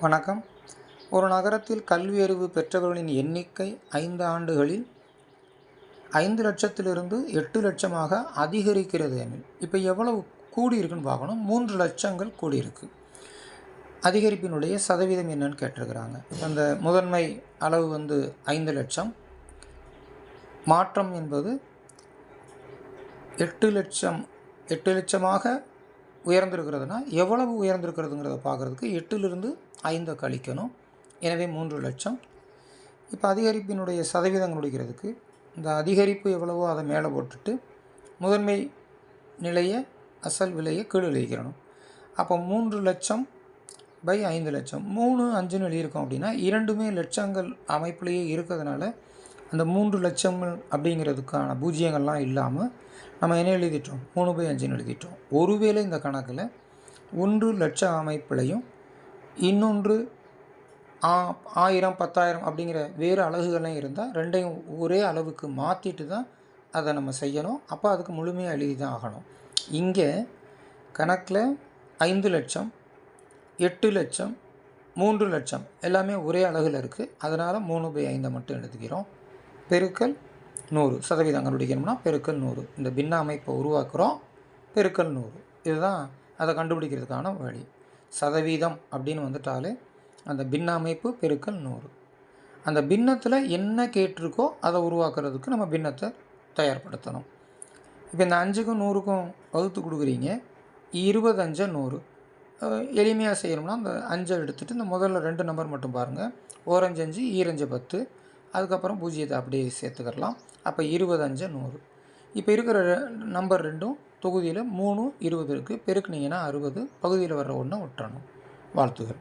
வணக்கம். ஒரு நகரத்தில் கல்வி அறிவு பெற்றவர்களின் எண்ணிக்கை ஐந்து ஆண்டுகளில் ஐந்து லட்சத்திலிருந்து எட்டு லட்சமாக அதிகரிக்கிறது எனில் இப்போ எவ்வளவு கூடியிருக்குன்னு பார்க்கணும். மூன்று லட்சங்கள் கூடியிருக்கு. அதிகரிப்பினுடைய சதவீதம் என்னன்னு கேட்டிருக்கிறாங்க. அந்த முதன்மை அளவு வந்து ஐந்து லட்சம். மாற்றம் என்பது எட்டு லட்சம் எட்டு லட்சமாக உயர்ந்திருக்கிறதுனா எவ்வளவு உயர்ந்திருக்கிறதுங்கிறத பார்க்குறதுக்கு எட்டிலிருந்து ஐந்தை கழிக்கணும். எனவே மூன்று லட்சம். இப்போ அதிகரிப்பினுடைய சதவீதம் முடிக்கிறதுக்கு இந்த அதிகரிப்பு எவ்வளவோ அதை மேலே போட்டுட்டு முதன்மை நிலையை அசல் விலையை கீழே எழுதிக்கிறணும் அப்போ மூன்று லட்சம் பை ஐந்து லட்சம். மூணு அஞ்சுன்னு எழுதியிருக்கோம் அப்படின்னா இரண்டுமே லட்சங்கள் அமைப்புலேயே இருக்கிறதுனால அந்த மூன்று லட்சம் அப்படிங்கிறதுக்கான பூஜ்ஜியங்கள்லாம் இல்லாமல் நம்ம என்ன எழுதிட்டோம்? மூணு பை அஞ்சுன்னு எழுதிட்டோம். ஒருவேளை இந்த கணக்கில் ஒன்று லட்ச அமைப்பிலையும் இன்னொன்று ஆ ஆயிரம் பத்தாயிரம் அப்படிங்கிற வேறு அலகுகள்லாம் இருந்தால் ரெண்டையும் ஒரே அளவுக்கு மாற்றிட்டு தான் அதை நம்ம செய்யணும். அப்போ அதுக்கு முழுமையாக எழுதி தான் ஆகணும். இங்கே கணக்கில் ஐந்து லட்சம் எட்டு லட்சம் மூன்று லட்சம் எல்லாமே ஒரே அலகில் இருக்குது அதனால் மூணு பை ஐந்தை மட்டும் எழுதுகிறோம். பெருக்கல் நூறு சதவீதம் கண்டுபிடிக்கணும்னா பெருக்கல் நூறு. இந்த பின்ன அமைப்பை உருவாக்குறோம் பெருக்கல் நூறு. இதுதான் அதை கண்டுபிடிக்கிறதுக்கான வழி. சதவீதம் அப்படின்னு வந்துட்டாலே அந்த பின்ன அமைப்பு பெருக்கல் நூறு. அந்த பின்னத்தில் என்ன கேட்டிருக்கோ அதை உருவாக்குறதுக்கு நம்ம பின்னத்தை தயார்படுத்தணும். இப்போ இந்த அஞ்சுக்கும் நூறுக்கும் வகுத்து கொடுக்குறீங்க. இருபதஞ்சை நூறு. எளிமையாக செய்யணும்னா அந்த அஞ்சை எடுத்துகிட்டு இந்த முதல்ல ரெண்டு நம்பர் மட்டும் பாருங்கள் ஓரஞ்சு அஞ்சு ஈரஞ்சு பத்து. அதுக்கப்புறம் பூஜ்ஜியத்தை அப்படியே சேர்த்துக்கலாம் அப்போ இருபது அஞ்சு நூறு. இப்போ இருக்கிற நம்பர் ரெண்டும் தொகுதியில் மூணு இருபது இருக்குது பெருக்குனீங்கன்னா அறுபது. பகுதியில் வர்ற ஒன்றை விட்டுறணும். வாழ்த்துகள்.